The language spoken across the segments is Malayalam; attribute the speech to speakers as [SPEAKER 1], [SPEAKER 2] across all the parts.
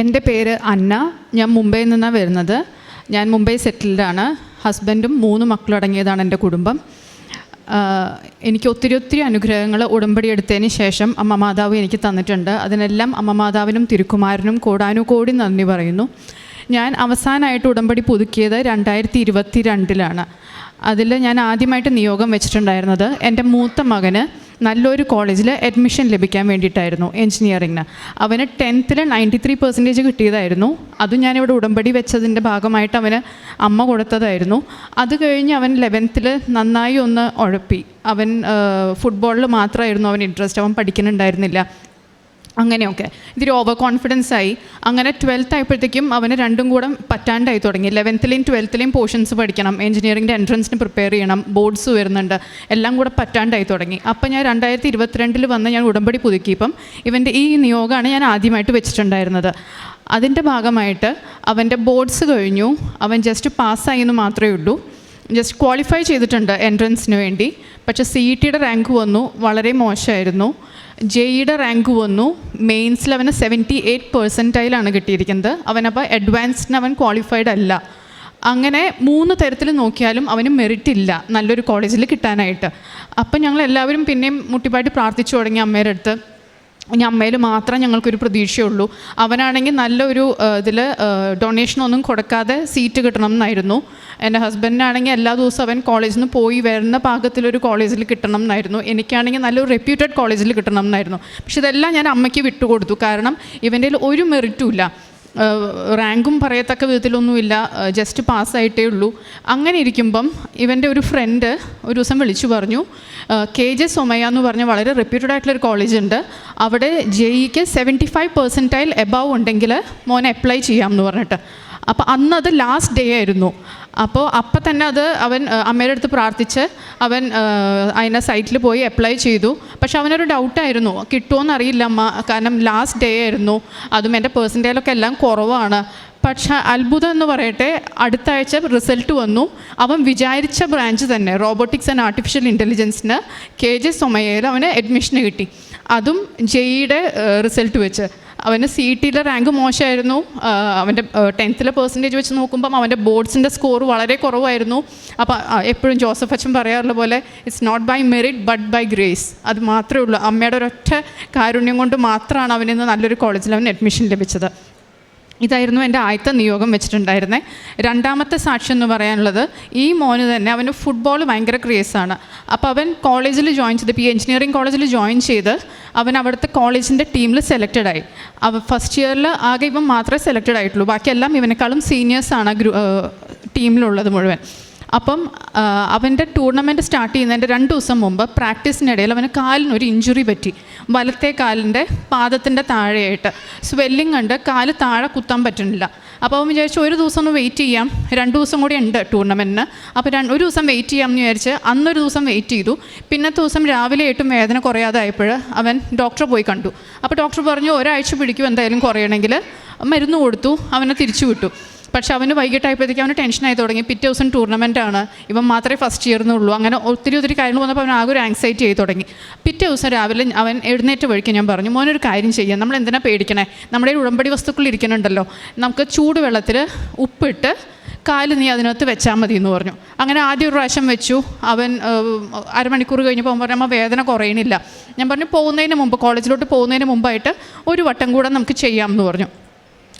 [SPEAKER 1] എന്റെ പേര് അന്ന. ഞാൻ മുംബൈയിൽ നിന്നാണ് വരുന്നത്. ഞാൻ മുംബൈ സെറ്റിൽഡാണ്. ഹസ്ബൻഡും മൂന്ന് മക്കളും അടങ്ങിയതാണ് എന്റെ കുടുംബം. എനിക്ക് ഒത്തിരി ഒത്തിരി അനുഗ്രഹങ്ങൾ ഉടമ്പടി എടുത്തതിന് ശേഷം അമ്മ മാതാവ് എനിക്ക് തന്നിട്ടുണ്ട്. അതിനെല്ലാം അമ്മ മാതാവിനും തിരുക്കുമാരനും കോടാനുകോടി നന്ദി പറയുന്നു. ഞാൻ അവസാനമായിട്ട് ഉടമ്പടി പുതുക്കിയത് രണ്ടായിരത്തി ഇരുപത്തി രണ്ടിലാണ് അതിൽ ഞാൻ ആദ്യമായിട്ട് നിയോഗം വെച്ചിട്ടുണ്ടായിരുന്നത് എന്റെ മൂത്ത മകന് നല്ലൊരു കോളേജിൽ അഡ്മിഷൻ ലഭിക്കാൻ വേണ്ടിയിട്ടായിരുന്നു എഞ്ചിനീയറിങ്ങിന് അവന് ടെൻത്തിൽ നയന്റി ത്രീ പെർസെന്റേജ് കിട്ടിയതായിരുന്നു. അതും ഞാനിവിടെ ഉടമ്പടി വെച്ചതിന്റെ ഭാഗമായിട്ട് അവന് അമ്മ കൊടുത്തതായിരുന്നു. അത് കഴിഞ്ഞ് അവൻ ലെവൻത്തിൽ നന്നായി ഒന്ന് ഉഴപ്പി. അവൻ ഫുട്ബോളിൽ മാത്രമായിരുന്നു അവൻ ഇൻട്രസ്റ്റ് അവൻ പഠിക്കുന്നുണ്ടായിരുന്നില്ല. അങ്ങനെയൊക്കെ. ഇതിരി ഓവർ കോൺഫിഡൻസ് ആയി. അങ്ങനെ ട്വൽത്ത് ആയപ്പോഴത്തേക്കും അവന് രണ്ടും കൂടെ പറ്റാണ്ടായി തുടങ്ങി. ലെവൻത്തിലെയും ട്വൽത്തിലെയും പോർഷൻസ് പഠിക്കണം. എഞ്ചിനീയറിംഗിന്റെ എൻട്രൻസിന് പ്രിപ്പയർ ചെയ്യണം. ബോർഡ്സ് വരുന്നുണ്ട് എല്ലാം കൂടെ പറ്റാണ്ടായി തുടങ്ങി. അപ്പം ഞാൻ രണ്ടായിരത്തി ഇരുപത്തിരണ്ടിൽ വന്ന് ഞാൻ ഉടമ്പടി പുതുക്കിയപ്പം ഇവന്റെ ഈ നിയോഗമാണ് ഞാൻ ആദ്യമായിട്ട് വെച്ചിട്ടുണ്ടായിരുന്നത്. അതിന്റെ ഭാഗമായിട്ട് അവന്റെ ബോർഡ്സ് കഴിഞ്ഞു. അവൻ ജസ്റ്റ് പാസ്സായി എന്ന് മാത്രമേ ഉള്ളൂ. ജസ്റ്റ് ക്വാളിഫൈ ചെയ്തിട്ടുണ്ട് എൻട്രൻസിന് വേണ്ടി. പക്ഷേ സി ഇ ടിയുടെ റാങ്ക് വന്നു വളരെ മോശമായിരുന്നു. ജെയുടെ റാങ്ക് വന്നു മെയിൻസിൽ അവന് സെവന്റി എയ്റ്റ് പെർസെന്റൈലാണ് കിട്ടിയിരിക്കുന്നത്. അവനപ്പോൾ അഡ്വാൻസ്ഡിന് അവൻ ക്വാളിഫൈഡ് അല്ല. അങ്ങനെ മൂന്ന് തരത്തിൽ നോക്കിയാലും അവന് മെറിറ്റ് ഇല്ല നല്ലൊരു കോളേജിൽ കിട്ടാനായിട്ട്. അപ്പം ഞങ്ങൾ എല്ലാവരും പിന്നെയും മുട്ടിപ്പായിട്ട് പ്രാർത്ഥിച്ചു തുടങ്ങി അമ്മയുടെ അടുത്ത്. ഇനി അമ്മയിൽ മാത്രം ഞങ്ങൾക്കൊരു പ്രതീക്ഷയുള്ളൂ. അവനാണെങ്കിൽ നല്ലൊരു ഇതിൽ ഡൊണേഷനൊന്നും കൊടുക്കാതെ സീറ്റ് കിട്ടണം എന്നായിരുന്നു എന്റെ ഹസ്ബൻഡിനാണെങ്കിൽ എല്ലാ ദിവസവും അവൻ കോളേജിൽ നിന്ന് പോയി വരുന്ന പാകത്തിലൊരു കോളേജിൽ കിട്ടണം എന്നായിരുന്നു എനിക്കാണെങ്കിൽ നല്ലൊരു റെപ്യൂട്ടഡ് കോളേജിൽ കിട്ടണം എന്നായിരുന്നു പക്ഷെ ഇതെല്ലാം ഞാൻ അമ്മയ്ക്ക് വിട്ടുകൊടുത്തു. കാരണം ഇവന്റെ ഒരു മെറിറ്റും ഇല്ല. റാങ്കും പറയത്തക്ക വിധത്തിലൊന്നുമില്ല. ജസ്റ്റ് പാസ്സായിട്ടേ ഉള്ളൂ. അങ്ങനെ ഇരിക്കുമ്പം ഇവന്റെ ഒരു ഫ്രണ്ട് ഒരു ദിവസം വിളിച്ചു പറഞ്ഞു കെ ജെ സൊമയ എന്ന് പറഞ്ഞ വളരെ റെപ്യൂട്ടഡ് ആയിട്ടുള്ളൊരു കോളേജ് ഉണ്ട്. അവിടെ ജെഇക്ക് സെവന്റി ഫൈവ് പെർസെന്റൈൽ എബവ് ഉണ്ടെങ്കിൽ മോനെ അപ്ലൈ ചെയ്യാം എന്ന് പറഞ്ഞിട്ട്. അപ്പോൾ അന്ന് അത് ലാസ്റ്റ് ഡേ ആയിരുന്നു. അപ്പോൾ അപ്പം തന്നെ അത് അവൻ അമ്മയുടെ അടുത്ത് പ്രാർത്ഥിച്ച് അവൻ അതിനെ സൈറ്റിൽ പോയി അപ്ലൈ ചെയ്തു. പക്ഷെ അവനൊരു ഡൗട്ടായിരുന്നു കിട്ടുമോയെന്ന് അറിയില്ല അമ്മ. കാരണം ലാസ്റ്റ് ഡേ ആയിരുന്നു. അതും എന്റെ പേഴ്സന്റേജിലൊക്കെ എല്ലാം കുറവാണ്. പക്ഷെ അത്ഭുതം എന്ന് പറയട്ടെ അടുത്ത ആഴ്ച റിസൾട്ട് വന്നു. അവൻ വിചാരിച്ച ബ്രാഞ്ച് തന്നെ റോബോട്ടിക്സ് ആൻഡ് ആർട്ടിഫിഷ്യൽ ഇന്റലിജൻസിന് കെ ജെ സൊമയയിൽ അവന് അഡ്മിഷന് കിട്ടി. അതും ജെയ്യുടെ റിസൾട്ട് വെച്ച്. അവന് സി ടിയിലെ റാങ്ക് മോശമായിരുന്നു. അവന്റെ ടെൻത്തിലെ പെർസെന്റേജ് വെച്ച് നോക്കുമ്പം അവന്റെ ബോർഡ്സിന്റെ സ്കോർ വളരെ കുറവായിരുന്നു. അപ്പോൾ എപ്പോഴും ജോസഫ് അച്ഛൻ പറയാറുള്ള പോലെ it's not by merit but by grace അത് മാത്രമേ ഉള്ളൂ. അമ്മയുടെ ഒരൊറ്റ കാരുണ്യം കൊണ്ട് മാത്രമാണ് അവനിന്ന് നല്ലൊരു കോളേജിൽ അവൻ അഡ്മിഷൻ ലഭിച്ചത്. ഇതായിരുന്നു എന്റെ ആദ്യത്തെ നിയോഗം വെച്ചിട്ടുണ്ടായിരുന്നേ. രണ്ടാമത്തെ സാക്ഷി എന്ന് പറയാനുള്ളത് ഈ മോന് തന്നെ അവന് ഫുട്ബോൾ ഭയങ്കര ക്രേസാണ് അപ്പോൾ അവൻ കോളേജിൽ ജോയിൻ ചെയ്ത് പി എഞ്ചിനീയറിംഗ് കോളേജിൽ ജോയിൻ ചെയ്ത് അവൻ അവിടുത്തെ കോളേജിന്റെ ടീമിൽ സെലക്റ്റഡ് ആയി. അവ ഫസ്റ്റ് ഇയറിൽ ആകെ ഇവൻ മാത്രമേ സെലക്റ്റഡ് ആയിട്ടുള്ളൂ. ബാക്കിയെല്ലാം ഇവനേക്കാളും സീനിയേഴ്സാണ് ഗ്രൂ ടീമിലുള്ളത് മുഴുവൻ. അപ്പം അവന്റെ ടൂർണമെന്റ് സ്റ്റാർട്ട് ചെയ്യുന്നതിന്റെ രണ്ട് ദിവസം മുമ്പ് പ്രാക്ടീസിനിടയിൽ അവന് കാലിന് ഒരു ഇഞ്ചുറി പറ്റി. വലത്തെ കാലിന്റെ പാദത്തിന്റെ താഴെയായിട്ട്. സ്വെല്ലിംഗ് ഉണ്ട് കാൽ താഴെ കുത്താൻ പറ്റുന്നില്ല. അപ്പോൾ അവൻ വിചാരിച്ചു ഒരു ദിവസം ഒന്ന് വെയിറ്റ് ചെയ്യാം. രണ്ട് ദിവസം കൂടി ഉണ്ട് ടൂർണമെന്റിന് അപ്പോൾ ഒരു ദിവസം വെയിറ്റ് ചെയ്യാം എന്ന് വിചാരിച്ച് അന്നൊരു ദിവസം വെയിറ്റ് ചെയ്തു. പിന്നത്തെ ദിവസം രാവിലെ ആയിട്ടും വേദന കുറയാതെ ആയപ്പോൾ അവൻ ഡോക്ടറെ പോയി കണ്ടു. അപ്പോൾ ഡോക്ടർ പറഞ്ഞു ഒരാഴ്ച പിടിക്കും എന്തായാലും കുറയണമെങ്കിൽ. മരുന്ന് കൊടുത്തു അവനെ തിരിച്ചു വിട്ടു. പക്ഷെ അവന് വൈകിട്ടായപ്പോഴത്തേക്കും അവന് ടെൻഷനായി തുടങ്ങി. പിറ്റേ ദിവസം ആണ്. ഇവൻ മാത്രമേ ഫസ്റ്റ് ഇയറിനുള്ളൂ അങ്ങനെ ഒത്തിരി ഒത്തിരി കാര്യങ്ങൾ വന്നപ്പോൾ അവൻ ആകെ ഒരു ആങ്സൈറ്റി ആയി തുടങ്ങി. പിറ്റേ ദിവസം രാവിലെ അവൻ എഴുന്നേറ്റ് വഴിക്ക് ഞാൻ പറഞ്ഞു മോനൊരു കാര്യം ചെയ്യാം. നമ്മൾ എന്തിനാ പേടിക്കണേ? നമ്മുടെ ഉടമ്പടി വസ്തുക്കൾ ഇരിക്കുന്നുണ്ടല്ലോ. നമുക്ക് ചൂടുവെള്ളത്തിൽ ഉപ്പിട്ട് കാൽ നീ അതിനകത്ത് വെച്ചാൽ മതി എന്ന് പറഞ്ഞു. അങ്ങനെ ആദ്യ ഒരു പ്രാവശ്യം വെച്ചു. അവൻ അരമണിക്കൂർ കഴിഞ്ഞപ്പോൾ പറഞ്ഞു അമ്മ വേദന കുറയണില്ല. ഞാൻ പറഞ്ഞു പോകുന്നതിന് മുമ്പ് കോളേജിലോട്ട് പോകുന്നതിന് മുമ്പായിട്ട് ഒരു വട്ടം കൂടെ നമുക്ക് ചെയ്യാം എന്ന് പറഞ്ഞു.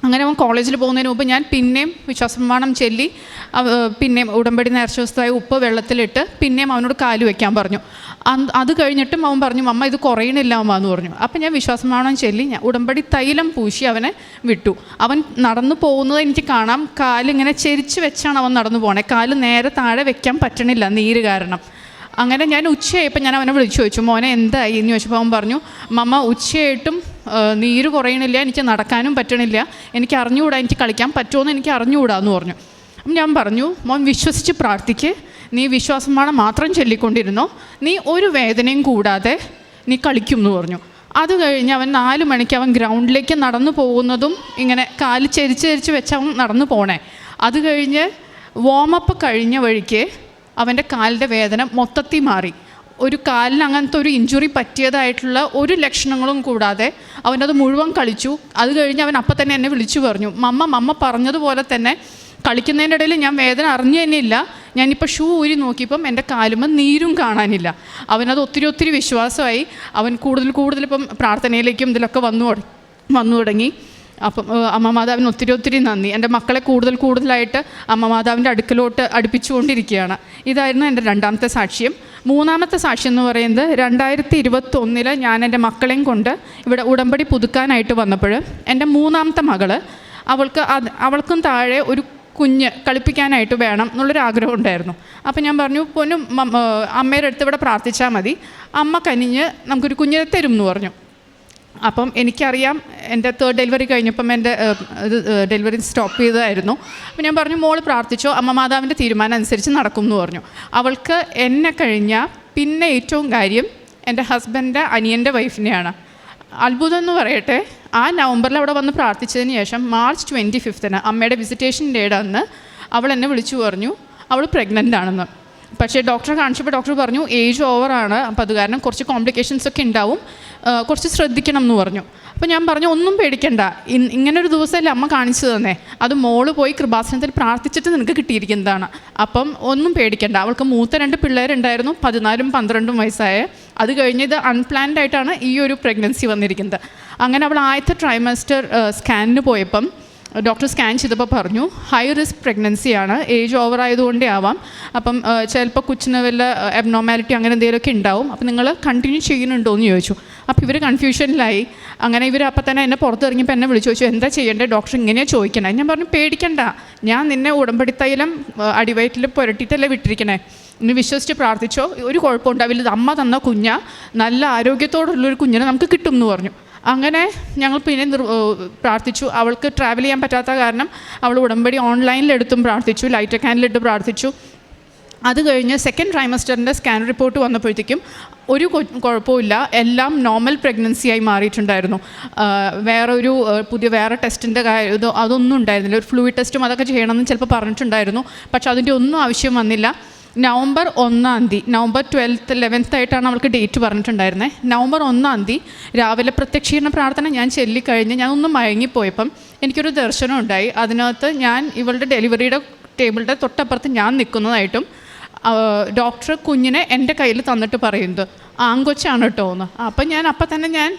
[SPEAKER 1] അങ്ങനെ അവൻ കോളേജിൽ പോകുന്നതിന് മുമ്പ് ഞാൻ പിന്നെയും വിശ്വാസപ്രമാണം ചൊല്ലി പിന്നെയും ഉടമ്പടി നേർച്ചവസ്തുവായ ഉപ്പ് വെള്ളത്തിലിട്ട് പിന്നെയും അവനോട് കാൽ വെക്കാൻ പറഞ്ഞു. അത് കഴിഞ്ഞിട്ടും അവൻ പറഞ്ഞു അമ്മ ഇത് കുറയണില്ല അമ്മ എന്ന് പറഞ്ഞു. അപ്പം ഞാൻ വിശ്വാസപ്രമാണം ചെല്ലി ഞാൻ ഉടമ്പടി തൈലം പൂശി അവനെ വിട്ടു. അവൻ നടന്നു പോകുന്നത് എനിക്ക് കാണാം. കാലിങ്ങനെ ചെരിച്ച് വെച്ചാണ് അവൻ നടന്നു പോണേ. കാൽ നേരെ താഴെ വെക്കാൻ പറ്റണില്ല നീര് കാരണം. അങ്ങനെ ഞാൻ ഉച്ചയായപ്പോൾ ഞാൻ അവനെ വിളിച്ചു ചോദിച്ചു മോനെ എന്തായി? എന്ന് ചോദിച്ചപ്പോൾ അവൻ പറഞ്ഞു മമ്മ ഉച്ചയായിട്ടും നീര് കുറയണില്ല എനിക്ക് നടക്കാനും പറ്റണില്ല. എനിക്ക് അറിഞ്ഞുകൂടാ എനിക്ക് കളിക്കാൻ പറ്റുമോ എനിക്ക് അറിഞ്ഞുകൂടാ എന്ന് പറഞ്ഞു. അപ്പം ഞാൻ പറഞ്ഞു മോൻ വിശ്വസിച്ച് പ്രാർത്ഥിക്ക്. നീ വിശ്വാസമാണ് മാത്രം ചൊല്ലിക്കൊണ്ടിരുന്നോ. നീ ഒരു വേദനയും കൂടാതെ നീ കളിക്കും എന്ന് പറഞ്ഞു. അത് കഴിഞ്ഞ് അവൻ നാല് മണിക്ക് അവൻ ഗ്രൗണ്ടിലേക്ക് നടന്നു പോകുന്നതും ഇങ്ങനെ കാൽ ചരിച്ച് ചരിച്ച് വെച്ച് അവൻ നടന്നു പോണേ. അത് കഴിഞ്ഞ് വാമപ്പ് കഴിഞ്ഞ വഴിക്ക് അവന്റെ കാലിന്റെ വേദന മൊത്തത്തിൽ മാറി. ഒരു കാലിന് അങ്ങനത്തെ ഒരു ഇഞ്ചുറി പറ്റിയതായിട്ടുള്ള ഒരു ലക്ഷണങ്ങളും കൂടാതെ അവനത് മുഴുവൻ കളിച്ചു. അത് കഴിഞ്ഞ് അവൻ അപ്പം തന്നെ എന്നെ വിളിച്ചു പറഞ്ഞു. മമ്മ മമ്മ പറഞ്ഞതുപോലെ തന്നെ കളിക്കുന്നതിന്റെ ഇടയിൽ ഞാൻ വേദന അറിഞ്ഞു തന്നെ ഇല്ല ഞാനിപ്പോൾ ഷൂ ഊരി നോക്കിയപ്പം എന്റെ കാലുമ്പോൾ നീരും കാണാനില്ല. അവനത് ഒത്തിരി ഒത്തിരി വിശ്വാസമായി. അവൻ കൂടുതൽ കൂടുതൽ ഇപ്പം പ്രാർത്ഥനയിലേക്കും ഇതിലൊക്കെ വന്നു വന്നു തുടങ്ങി. അപ്പം അമ്മ മാതാവിന് ഒത്തിരി ഒത്തിരി നന്ദി. എന്റെ മക്കളെ കൂടുതൽ കൂടുതലായിട്ട് അമ്മ മാതാവിന്റെ അടുക്കലോട്ട് അടുപ്പിച്ചുകൊണ്ടിരിക്കുകയാണ്. ഇതായിരുന്നു എന്റെ രണ്ടാമത്തെ സാക്ഷ്യം. മൂന്നാമത്തെ സാക്ഷ്യം എന്ന് പറയുന്നത് രണ്ടായിരത്തി ഇരുപത്തി ഒന്നിൽ ഞാൻ എന്റെ മക്കളെയും കൊണ്ട് ഇവിടെ ഉടമ്പടി പുതുക്കാനായിട്ട് വന്നപ്പോൾ എന്റെ മൂന്നാമത്തെ മകൾ അവൾക്ക് അത് അവൾക്കും താഴെ ഒരു കുഞ്ഞ് കളിപ്പിക്കാനായിട്ട് വേണം എന്നുള്ളൊരു ആഗ്രഹം ഉണ്ടായിരുന്നു. അപ്പോൾ ഞാൻ പറഞ്ഞു പൊന്നും അമ്മയുടെ അടുത്ത് ഇവിടെ പ്രാർത്ഥിച്ചാൽ മതി. അമ്മ കനിഞ്ഞ് നമുക്കൊരു കുഞ്ഞിനെ തരും എന്ന് പറഞ്ഞു. അപ്പം എനിക്കറിയാം എന്റെ തേർഡ് ഡെലിവറി കഴിഞ്ഞപ്പം എന്റെ ഇത് ഡെലിവറി സ്റ്റോപ്പ് ചെയ്തതായിരുന്നു. അപ്പം ഞാൻ പറഞ്ഞു മോൾ പ്രാർത്ഥിച്ചോ അമ്മ മാതാവിന്റെ തീരുമാനം അനുസരിച്ച് നടക്കും എന്ന് പറഞ്ഞു. അവൾക്ക് എന്നെ കഴിഞ്ഞ പിന്നെ ഏറ്റവും കാര്യം എന്റെ ഹസ്ബൻഡിന്റെ അനിയന്റെ വൈഫിനെയാണ് അത്ഭുതം എന്ന് പറയട്ടെ ആ നവംബറിൽ അവിടെ വന്ന് പ്രാർത്ഥിച്ചതിന് ശേഷം മാർച്ച് ട്വന്റി ഫിഫ്തിന് അമ്മയുടെ വിസിറ്റേഷൻ ഡേയുടെ അന്ന് അവൾ എന്നെ വിളിച്ചു പറഞ്ഞു അവൾ പ്രഗ്നന്റ് ആണെന്ന്. പക്ഷേ ഡോക്ടറെ കാണിച്ചപ്പോൾ ഡോക്ടർ പറഞ്ഞു ഏജ് ഓവറാണ് അപ്പോൾ അത് കാരണം കുറച്ച് കോംപ്ലിക്കേഷൻസ് ഒക്കെ ഉണ്ടാവും. കുറച്ച് ശ്രദ്ധിക്കണം എന്ന് പറഞ്ഞു. അപ്പോൾ ഞാൻ പറഞ്ഞു ഒന്നും പേടിക്കണ്ട. ഇങ്ങനൊരു ദിവസമല്ലേ അമ്മ കാണിച്ചു തന്നെ. അത് മോൾ പോയി കൃപാസനത്തിൽ പ്രാർത്ഥിച്ചിട്ട് നിനക്ക് കിട്ടിയിരിക്കുന്നതാണ്. അപ്പം ഒന്നും പേടിക്കണ്ട. അവൾക്ക് മൂത്ത രണ്ട് പിള്ളേരുണ്ടായിരുന്നു പതിനാലും പന്ത്രണ്ടും വയസ്സായ. അത് കഴിഞ്ഞ് ഇത് അൺപ്ലാൻഡ് ആയിട്ടാണ് ഈ ഒരു പ്രഗ്നൻസി വന്നിരിക്കുന്നത്. അങ്ങനെ അവൾ ആദ്യത്തെ ട്രൈമസ്റ്റർ സ്കാനിന് പോയപ്പം ഡോക്ടർ സ്കാൻ ചെയ്തപ്പോൾ പറഞ്ഞു ഹൈ റിസ്ക് പ്രഗ്നൻസിയാണ് ഏജ് ഓവർ ആയതുകൊണ്ടേ ആവാം. അപ്പം ചിലപ്പോൾ കൊച്ചിന് വല്ല എബ്നോമാലിറ്റി അങ്ങനെ എന്തെങ്കിലുമൊക്കെ ഉണ്ടാവും. അപ്പം നിങ്ങൾ കണ്ടിന്യൂ ചെയ്യുന്നുണ്ടോ എന്ന് ചോദിച്ചു. അപ്പോൾ ഇവർ കൺഫ്യൂഷനിലായി അങ്ങനെ ഇവർ അപ്പം തന്നെ എന്നെ പുറത്തിറങ്ങിയപ്പോൾ എന്നെ വിളിച്ചു. ചോദിച്ചു എന്താ ചെയ്യേണ്ടത്? ഡോക്ടർ ഇങ്ങനെയാണ് ചോദിക്കണേ? ഞാൻ പറഞ്ഞു പേടിക്കണ്ട. ഞാൻ നിന്നെ ഉടമ്പടി തൈലം അടിവയറ്റിൽ പുരട്ടിയിട്ടല്ലേ വിട്ടിരിക്കണേ. ഇനി വിശ്വസിച്ച് പ്രാർത്ഥിച്ചോ. ഒരു കുഴപ്പമുണ്ടാവില്ല അമ്മ തന്ന കുഞ്ഞ. നല്ല ആരോഗ്യത്തോടുള്ളൊരു കുഞ്ഞിനെ നമുക്ക് കിട്ടും എന്ന് പറഞ്ഞു. അങ്ങനെ ഞങ്ങൾ പിന്നെ പ്രാർത്ഥിച്ചു. അവൾക്ക് ട്രാവൽ ചെയ്യാൻ പറ്റാത്ത കാരണം അവൾ ഉടമ്പടി ഓൺലൈനിലെടുത്തും പ്രാർത്ഥിച്ചു. ലൈറ്റ് ക്യാനിലിട്ട് പ്രാർത്ഥിച്ചു. അത് കഴിഞ്ഞ് സെക്കൻഡ് ട്രൈമസ്റ്ററിന്റെ സ്കാൻ റിപ്പോർട്ട് വന്നപ്പോഴത്തേക്കും ഒരു കുഴപ്പമില്ല എല്ലാം നോർമൽ പ്രഗ്നൻസിയായി മാറിയിട്ടുണ്ടായിരുന്നു. വേറെ ഒരു പുതിയ വേറെ ടെസ്റ്റിന്റെ കാര്യം അതൊന്നും ഉണ്ടായിരുന്നില്ല. ഒരു ഫ്ലൂയിഡ് ടെസ്റ്റും അതൊക്കെ ചെയ്യണമെന്ന് ചിലപ്പോൾ പറഞ്ഞിട്ടുണ്ടായിരുന്നു. പക്ഷെ അതിന്റെ ഒന്നും ആവശ്യം വന്നില്ല. നവംബർ ഒന്നാം തീയതി നവംബർ ട്വൽത്ത് ലെവൻത്ത് ആയിട്ടാണ് അവൾക്ക് ഡേറ്റ് പറഞ്ഞിട്ടുണ്ടായിരുന്നത് നവംബർ ഒന്നാം തീയതി രാവിലെ പ്രത്യക്ഷീകരണ പ്രാർത്ഥന ഞാൻ ചെല്ലിക്കഴിഞ്ഞ് ഞാൻ മയങ്ങിപ്പോയപ്പം എനിക്കൊരു ദർശനം ഉണ്ടായി. അതിനകത്ത് ഞാൻ ഇവളുടെ ഡെലിവറിയുടെ ടേബിളിന്റെ തൊട്ടപ്പുറത്ത് ഞാൻ നിൽക്കുന്നതായിട്ടും ഡോക്ടർ കുഞ്ഞിനെ എന്റെ കയ്യിൽ തന്നിട്ട് പറയുന്നത് ആങ്കൊച്ചാണ് കേട്ടോ എന്ന്. അപ്പം ഞാൻ അപ്പം തന്നെ ഞാൻ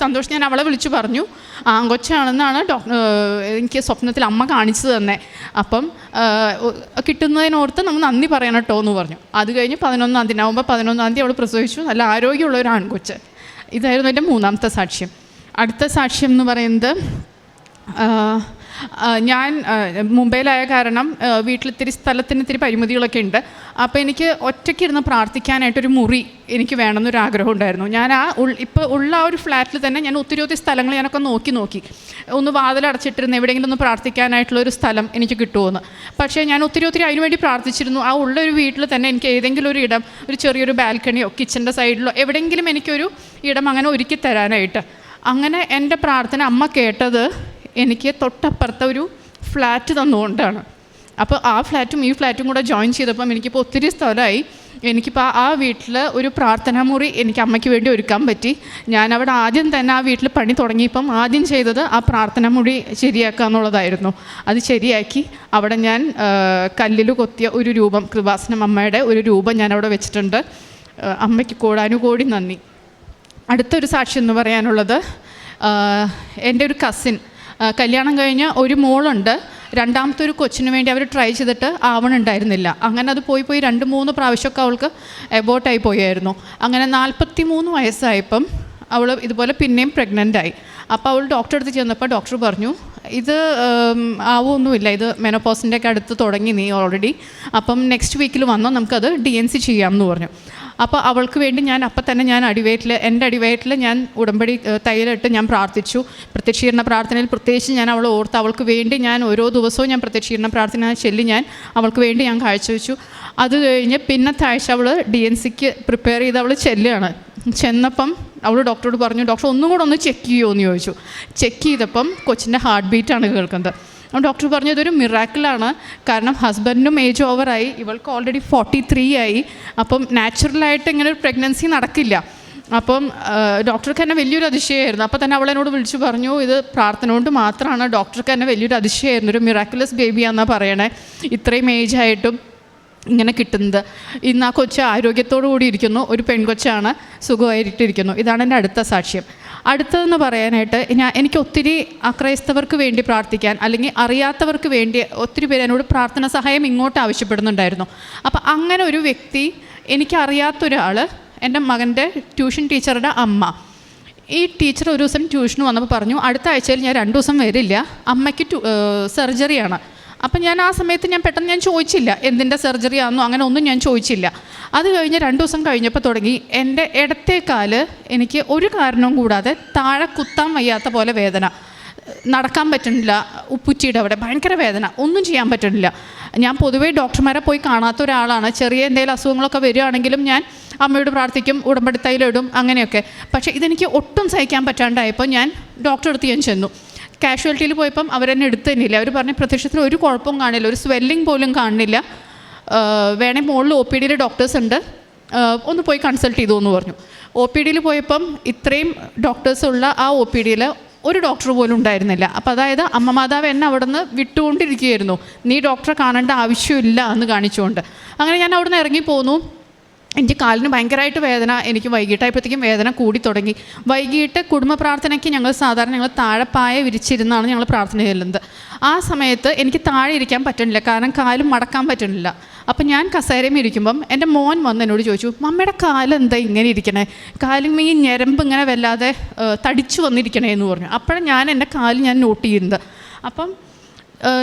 [SPEAKER 1] സന്തോഷം ഞാൻ അവളെ വിളിച്ചു പറഞ്ഞു. ആങ്കൊച്ചാണെന്നാണ് ഡോക്ടർ എനിക്ക് സ്വപ്നത്തിൽ അമ്മ കാണിച്ചു തന്നെ. അപ്പം കിട്ടുന്നതിനോർത്ത് നമ്മൾ നന്ദി പറയണം കേട്ടോ എന്ന് പറഞ്ഞു. അത് കഴിഞ്ഞ് പതിനൊന്നാം തീയതി നവംബർ പതിനൊന്നാം തീയതി അവൾ പ്രസവിച്ചു. നല്ല ആരോഗ്യമുള്ള ഒരു ആൺകൊച്ച്. ഇതായിരുന്നു എന്റെ മൂന്നാമത്തെ സാക്ഷ്യം. അടുത്ത സാക്ഷ്യം എന്ന് പറയുന്നത് ഞാൻ മുംബൈയിലായ കാരണം വീട്ടിലിത്തിരി സ്ഥലത്തിന് ഇത്തിരി പരിമിതികളൊക്കെ ഉണ്ട്. അപ്പോൾ എനിക്ക് ഒറ്റയ്ക്കിരുന്ന് പ്രാർത്ഥിക്കാനായിട്ടൊരു മുറി എനിക്ക് വേണമെന്നൊരു ആഗ്രഹം ഉണ്ടായിരുന്നു ഞാൻ ആ ഇപ്പോൾ ഉള്ള ആ ഒരു ഫ്ലാറ്റിൽ തന്നെ ഞാൻ ഒത്തിരി ഒത്തിരി സ്ഥലങ്ങൾ ഞാനൊക്കെ നോക്കി നോക്കി. ഒന്ന് വാതിലടച്ചിട്ടിരുന്ന് എവിടെയെങ്കിലും ഒന്ന് പ്രാർത്ഥിക്കാനായിട്ടുള്ള ഒരു സ്ഥലം എനിക്ക് കിട്ടുമെന്ന് പക്ഷേ ഞാൻ ഒത്തിരി ഒത്തിരി അതിനുവേണ്ടി പ്രാർത്ഥിച്ചിരുന്നു. ആ ഉള്ള ഒരു വീട്ടിൽ തന്നെ എനിക്ക് ഏതെങ്കിലും ഒരു ഇടം ഒരു ചെറിയൊരു ബാൽക്കണിയോ കിച്ചന്റെ സൈഡിലോ എവിടെയെങ്കിലും എനിക്കൊരു ഇടം അങ്ങനെ ഒരുക്കി തരാനായിട്ട്. അങ്ങനെ എന്റെ പ്രാർത്ഥന അമ്മ കേട്ടത് എനിക്ക് തൊട്ടപ്പുറത്തെ ഒരു ഫ്ലാറ്റ് തന്നുകൊണ്ടാണ്. അപ്പോൾ ആ ഫ്ലാറ്റും ഈ ഫ്ലാറ്റും കൂടെ ജോയിൻ ചെയ്തപ്പം എനിക്കിപ്പോൾ ഒത്തിരി സ്ഥലമായി. എനിക്കിപ്പോൾ ആ വീട്ടിൽ ഒരു പ്രാർത്ഥനാ മുറി എനിക്ക് അമ്മയ്ക്ക് വേണ്ടി ഒരുക്കാൻ പറ്റി. ഞാൻ അവിടെ ആദ്യം തന്നെ ആ വീട്ടിൽ പണി തുടങ്ങിയപ്പം ആദ്യം ചെയ്തത് ആ പ്രാർത്ഥനാ മുറി ശരിയാക്കുക എന്നുള്ളതായിരുന്നു. അത് ശരിയാക്കി. അവിടെ ഞാൻ കല്ലിൽ കൊത്തിയ ഒരു രൂപം കൃപാസനം അമ്മയുടെ ഒരു രൂപം ഞാൻ അവിടെ വെച്ചിട്ടുണ്ട്. അമ്മയ്ക്ക് കോടാനുകോടി നന്ദി. അടുത്തൊരു സാക്ഷി എന്ന് പറയാനുള്ളത് എന്റെ ഒരു കസിൻ കല്യാണം കഴിഞ്ഞ് ഒരു മോളുണ്ട്. രണ്ടാമത്തെ ഒരു കൊച്ചിന് വേണ്ടി അവർ ട്രൈ ചെയ്തിട്ട് ആവണുണ്ടായിരുന്നില്ല. അങ്ങനെ അത് പോയി പോയി രണ്ട് മൂന്ന് പ്രാവശ്യമൊക്കെ അവൾക്ക് എബോട്ടായി പോയായിരുന്നു. അങ്ങനെ നാൽപ്പത്തി മൂന്ന് വയസ്സായപ്പം അവൾ ഇതുപോലെ പിന്നെയും പ്രഗ്നന്റ് ആയി. അപ്പോൾ അവൾ ഡോക്ടറെ അടുത്ത് ചെന്നപ്പോൾ ഡോക്ടർ പറഞ്ഞു ഇത് ആവുമൊന്നുമില്ല ഇത് മെനോപോസിന്റെ ഒക്കെ അടുത്ത് തുടങ്ങി നീ ഓൾറെഡി അപ്പം നെക്സ്റ്റ് വീക്കിൽ വന്നോ നമുക്കത് ഡി എൻ സി ചെയ്യാമെന്ന് പറഞ്ഞു. അപ്പോൾ അവൾക്ക് വേണ്ടി ഞാൻ അപ്പം തന്നെ ഞാൻ അടിവയറ്റിൽ എന്റെ അടിവയറ്റിൽ ഞാൻ ഉടമ്പടി തൈലിട്ട് ഞാൻ പ്രാർത്ഥിച്ചു. പ്രത്യക്ഷീകരണ പ്രാർത്ഥനയിൽ പ്രത്യേകിച്ച് ഞാൻ അവളെ ഓർത്ത് അവൾക്ക് വേണ്ടി ഞാൻ ഓരോ ദിവസവും ഞാൻ പ്രത്യക്ഷീകരണ പ്രാർത്ഥന ചെല്ലി ഞാൻ അവൾക്ക് വേണ്ടി ഞാൻ കാഴ്ചവെച്ചു. അത് കഴിഞ്ഞ് പിന്നത്തെ ആഴ്ച അവൾ ഡി എൻ സിക്ക് പ്രിപ്പയർ ചെയ്ത് അവൾ ചെല്ലുകയാണ്. ചെന്നപ്പം അവൾ ഡോക്ടറോട് പറഞ്ഞു ഡോക്ടർ ഒന്നും കൂടെ ഒന്ന് ചെക്ക് ചെയ്യുമോ എന്ന് ചോദിച്ചു. ചെക്ക് ചെയ്തപ്പം കൊച്ചിന്റെ ഹാർട്ട് ബീറ്റാണ് കേൾക്കുന്നത്. ഡോക്ടർ പറഞ്ഞു ഇതൊരു മിറാക്കിളാണ്. കാരണം ഹസ്ബൻഡിനും ഏജ് ഓവറായി. ഇവൾക്ക് ഓൾറെഡി ഫോർട്ടി ത്രീ ആയി. അപ്പം നാച്ചുറലായിട്ട് ഇങ്ങനെ ഒരു പ്രഗ്നൻസി നടക്കില്ല. അപ്പം ഡോക്ടർക്ക് തന്നെ വലിയൊരു അതിശയമായിരുന്നു. അപ്പോൾ തന്നെ അവൾ എന്നോട് വിളിച്ചു പറഞ്ഞു ഇത് പ്രാർത്ഥന കൊണ്ട് മാത്രമാണ് ഡോക്ടർക്ക് തന്നെ വലിയൊരു അതിശയമായിരുന്നു. ഒരു മിറാക്കുലസ് ബേബിയാണെന്നാണ് പറയണേ. ഇത്രയും ഏജ് ആയിട്ടും ഇങ്ങനെ കിട്ടുന്നത്. ഇന്ന് ആ കൊച്ച് ആരോഗ്യത്തോടു കൂടി ഇരിക്കുന്നു. ഒരു പെൺകൊച്ചാണ് സുഖമായിട്ടിരിക്കുന്നു. ഇതാണ് എന്റെ അടുത്ത സാക്ഷ്യം. അടുത്തതെന്ന് പറയാനായിട്ട് ഞാൻ എനിക്ക് ഒത്തിരി അക്രൈസ്തവർക്ക് വേണ്ടി പ്രാർത്ഥിക്കാൻ അല്ലെങ്കിൽ അറിയാത്തവർക്ക് വേണ്ടി ഒത്തിരി പേര് എന്നോട് പ്രാർത്ഥന സഹായം ഇങ്ങോട്ട് ആവശ്യപ്പെടുന്നുണ്ടായിരുന്നു. അപ്പോൾ അങ്ങനെ ഒരു വ്യക്തി എനിക്കറിയാത്തൊരാൾ എന്റെ മകന്റെ ട്യൂഷൻ ടീച്ചറുടെ അമ്മ. ഈ ടീച്ചർ ഒരു ദിവസം ട്യൂഷന് വന്നപ്പോൾ പറഞ്ഞു അടുത്ത ആഴ്ചയിൽ ഞാൻ രണ്ട് ദിവസം വരില്ല. അമ്മയ്ക്ക് സർജറിയാണ്. അപ്പം ഞാൻ ആ സമയത്ത് ഞാൻ പെട്ടെന്ന് ഞാൻ ചോദിച്ചില്ല എന്തിന്റെ സർജറി ആണെന്നോ അങ്ങനെ ഒന്നും ഞാൻ ചോദിച്ചില്ല. അത് കഴിഞ്ഞ് രണ്ട് ദിവസം കഴിഞ്ഞപ്പോൾ തുടങ്ങി. എന്റെ ഇടത്തേക്കാൽ എനിക്ക് ഒരു കാരണവും കൂടാതെ താഴെ കുത്താൻ വയ്യാത്ത പോലെ വേദന. നടക്കാൻ പറ്റുന്നില്ല ഉപ്പുറ്റിയുടെ അവിടെ ഭയങ്കര വേദന ഒന്നും ചെയ്യാൻ പറ്റുന്നില്ല. ഞാൻ പൊതുവേ ഡോക്ടർമാരെ പോയി കാണാത്ത ഒരാളാണ്. ചെറിയ എന്തെങ്കിലും അസുഖങ്ങളൊക്കെ വരികയാണെങ്കിലും ഞാൻ അമ്മയോട് പ്രാർത്ഥിക്കും ഉടമ്പടി അങ്ങനെയൊക്കെ. പക്ഷേ ഇതെനിക്ക് ഒട്ടും സഹിക്കാൻ പറ്റാണ്ടായപ്പോൾ ഞാൻ ഡോക്ടറെ അടുത്ത് ഞാൻ ചെന്നു. കാഷ്വാലിറ്റിയിൽ പോയപ്പം അവരെന്നെ എടുത്തു തന്നില്ല അവർ പറഞ്ഞ പ്രത്യക്ഷത്തിൽ ഒരു കുഴപ്പവും കാണില്ല. ഒരു സ്വെല്ലിംഗ് പോലും കാണുന്നില്ല വേണേ മുകളിൽ ഒ പി ഡിയിൽ ഡോക്ടേഴ്സ് ഉണ്ട്. ഒന്ന് പോയി കൺസൾട്ട് ചെയ്തു എന്ന് പറഞ്ഞു. ഒ പി ഡിയിൽ പോയപ്പം ഇത്രയും ഡോക്ടേഴ്സ് ഉള്ള ആ ഒ പി ഡിയിൽ ഒരു ഡോക്ടർ പോലും ഉണ്ടായിരുന്നില്ല. അപ്പോൾ അതായത് അമ്മ മാതാവ് എന്നെ അവിടെ നിന്ന് വിട്ടുകൊണ്ടിരിക്കുകയായിരുന്നു. നീ ഡോക്ടറെ കാണേണ്ട ആവശ്യമില്ല എന്ന് കാണിച്ചുകൊണ്ട്. അങ്ങനെ ഞാൻ അവിടെ നിന്ന് ഇറങ്ങി എനിക്ക് കാലിന് ഭയങ്കരമായിട്ട് വേദന എനിക്ക് വൈകിട്ടായപ്പോഴത്തേക്കും വേദന കൂടി തുടങ്ങി. വൈകിട്ട് കുടുംബ പ്രാർത്ഥനയ്ക്ക് ഞങ്ങൾ സാധാരണ ഞങ്ങൾ താഴെപ്പായ വിരിച്ചിരുന്നാണ് ഞങ്ങൾ പ്രാർത്ഥന ചെല്ലുന്നത്. ആ സമയത്ത് എനിക്ക് താഴെ ഇരിക്കാൻ പറ്റണില്ല കാരണം കാലും മടക്കാൻ പറ്റുന്നില്ല അപ്പം ഞാൻ കസേരയും ഇരിക്കുമ്പം എന്റെ മോൻ വന്ന് എന്നോട് ചോദിച്ചു മമ്മയുടെ കാലെന്താ ഇങ്ങനെ ഇരിക്കണേ? കാലും ഈ ഞരമ്പ് ഇങ്ങനെ വല്ലാതെ തടിച്ചു വന്നിരിക്കണേ എന്ന് പറഞ്ഞു. അപ്പോഴാണ് ഞാൻ എന്റെ കാൽ ഞാൻ നോട്ട് ചെയ്യുന്നത്. അപ്പം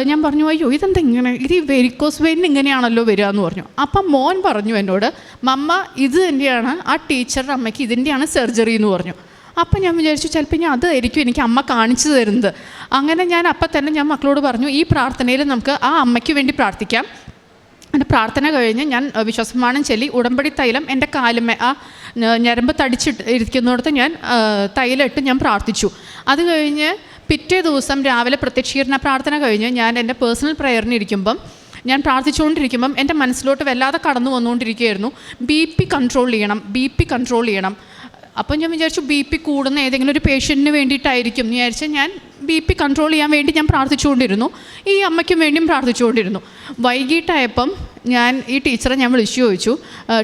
[SPEAKER 1] ഞാൻ പറഞ്ഞു അയ്യോ ഇതെന്താ ഇങ്ങനെ ഇത് ഈ വെരിക്കോസ് വെയിൻ ഇങ്ങനെയാണല്ലോ വരിക എന്ന് പറഞ്ഞു. അപ്പം മോൻ പറഞ്ഞു എന്നോട് മമ്മ ഇത് തന്നെയാണ് ആ ടീച്ചറുടെ അമ്മയ്ക്ക് ഇതിന്റെയാണ് സർജറി എന്ന് പറഞ്ഞു. അപ്പം ഞാൻ വിചാരിച്ചു ചിലപ്പോൾ ഞാൻ അതായിരിക്കും എനിക്ക് അമ്മ കാണിച്ചു തരുന്നത്. അങ്ങനെ ഞാൻ അപ്പം തന്നെ ഞാൻ മക്കളോട് പറഞ്ഞു ഈ പ്രാർത്ഥനയിൽ നമുക്ക് ആ അമ്മയ്ക്ക് വേണ്ടി പ്രാർത്ഥിക്കാം. എന്റെ പ്രാർത്ഥന കഴിഞ്ഞ് ഞാൻ അഹ്, വിശ്വാസപ്രമാണം ചൊല്ലി ഉടമ്പടി തൈലം എന്റെ കാലുമേ ആ ഞരമ്പ് തടിച്ചിട്ട് ഇരിക്കുന്നിടത്ത് ഞാൻ തൈലിട്ട് ഞാൻ പ്രാർത്ഥിച്ചു. അത് കഴിഞ്ഞ് പിറ്റേ ദിവസം രാവിലെ പ്രത്യക്ഷീകരണ പ്രാർത്ഥന കഴിഞ്ഞ് ഞാൻ എന്റെ പേഴ്സണൽ പ്രയറിന് ഇരിക്കുമ്പം ഞാൻ പ്രാർത്ഥിച്ചുകൊണ്ടിരിക്കുമ്പം എന്റെ മനസ്സിലോട്ട് വല്ലാതെ കടന്നു വന്നുകൊണ്ടിരിക്കുകയായിരുന്നു. ബി പി കൺട്രോൾ ചെയ്യണം ബി പി കൺട്രോൾ ചെയ്യണം. അപ്പം ഞാൻ വിചാരിച്ചു ബി പി കൂടുന്ന ഏതെങ്കിലും ഒരു പേഷ്യന്റിന് വേണ്ടിയിട്ടായിരിക്കും. വിചാരിച്ച് ഞാൻ ബി പി കൺട്രോൾ ചെയ്യാൻ വേണ്ടി ഞാൻ പ്രാർത്ഥിച്ചുകൊണ്ടിരുന്നു. ഈ അമ്മയ്ക്കും വേണ്ടിയും പ്രാർത്ഥിച്ചുകൊണ്ടിരുന്നു. വൈകിട്ടായപ്പം ഞാൻ ഈ ടീച്ചറെ ഞാൻ വിളിച്ചു ചോദിച്ചു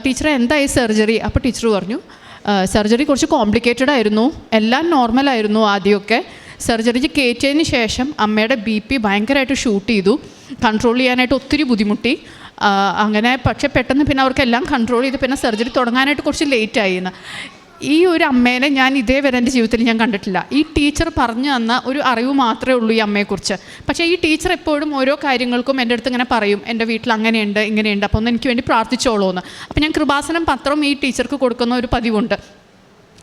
[SPEAKER 1] ടീച്ചറെ എന്തായി സർജറി? അപ്പോൾ ടീച്ചർ പറഞ്ഞു സർജറി കുറച്ച് കോംപ്ലിക്കേറ്റഡ് ആയിരുന്നു. എല്ലാം നോർമലായിരുന്നു ആദ്യമൊക്കെ. സർജറിക്ക് കയറ്റിയതിന് ശേഷം അമ്മയുടെ ബി പി ഭയങ്കരമായിട്ട് ഷൂട്ട് ചെയ്തു കൺട്രോൾ ചെയ്യാനായിട്ട് ഒത്തിരി ബുദ്ധിമുട്ടി. അങ്ങനെ പക്ഷേ പെട്ടെന്ന് പിന്നെ അവർക്കെല്ലാം കൺട്രോൾ ചെയ്ത് പിന്നെ സർജറി തുടങ്ങാനായിട്ട് കുറച്ച് ലേറ്റ് ആയി എന്ന്. ഈ ഒരു അമ്മേനെ ഞാൻ ഇതേ വരെ എന്റെ ജീവിതത്തിൽ ഞാൻ കണ്ടിട്ടില്ല. ഈ ടീച്ചർ പറഞ്ഞു തന്ന ഒരു അറിവ് മാത്രമേ ഉള്ളൂ ഈ അമ്മയെക്കുറിച്ച്. പക്ഷേ ഈ ടീച്ചർ എപ്പോഴും ഓരോ കാര്യങ്ങൾക്കും എന്റെ അടുത്ത് ഇങ്ങനെ പറയും എന്റെ വീട്ടിൽ അങ്ങനെയുണ്ട് ഇങ്ങനെയുണ്ട് അപ്പോൾ ഒന്ന് എനിക്ക് വേണ്ടി പ്രാർത്ഥിച്ചോളൂ എന്ന് അപ്പോൾ ഞാൻ കൃപാസനം പത്രം ഈ ടീച്ചർക്ക് കൊടുക്കുന്ന ഒരു പതിവുണ്ട്.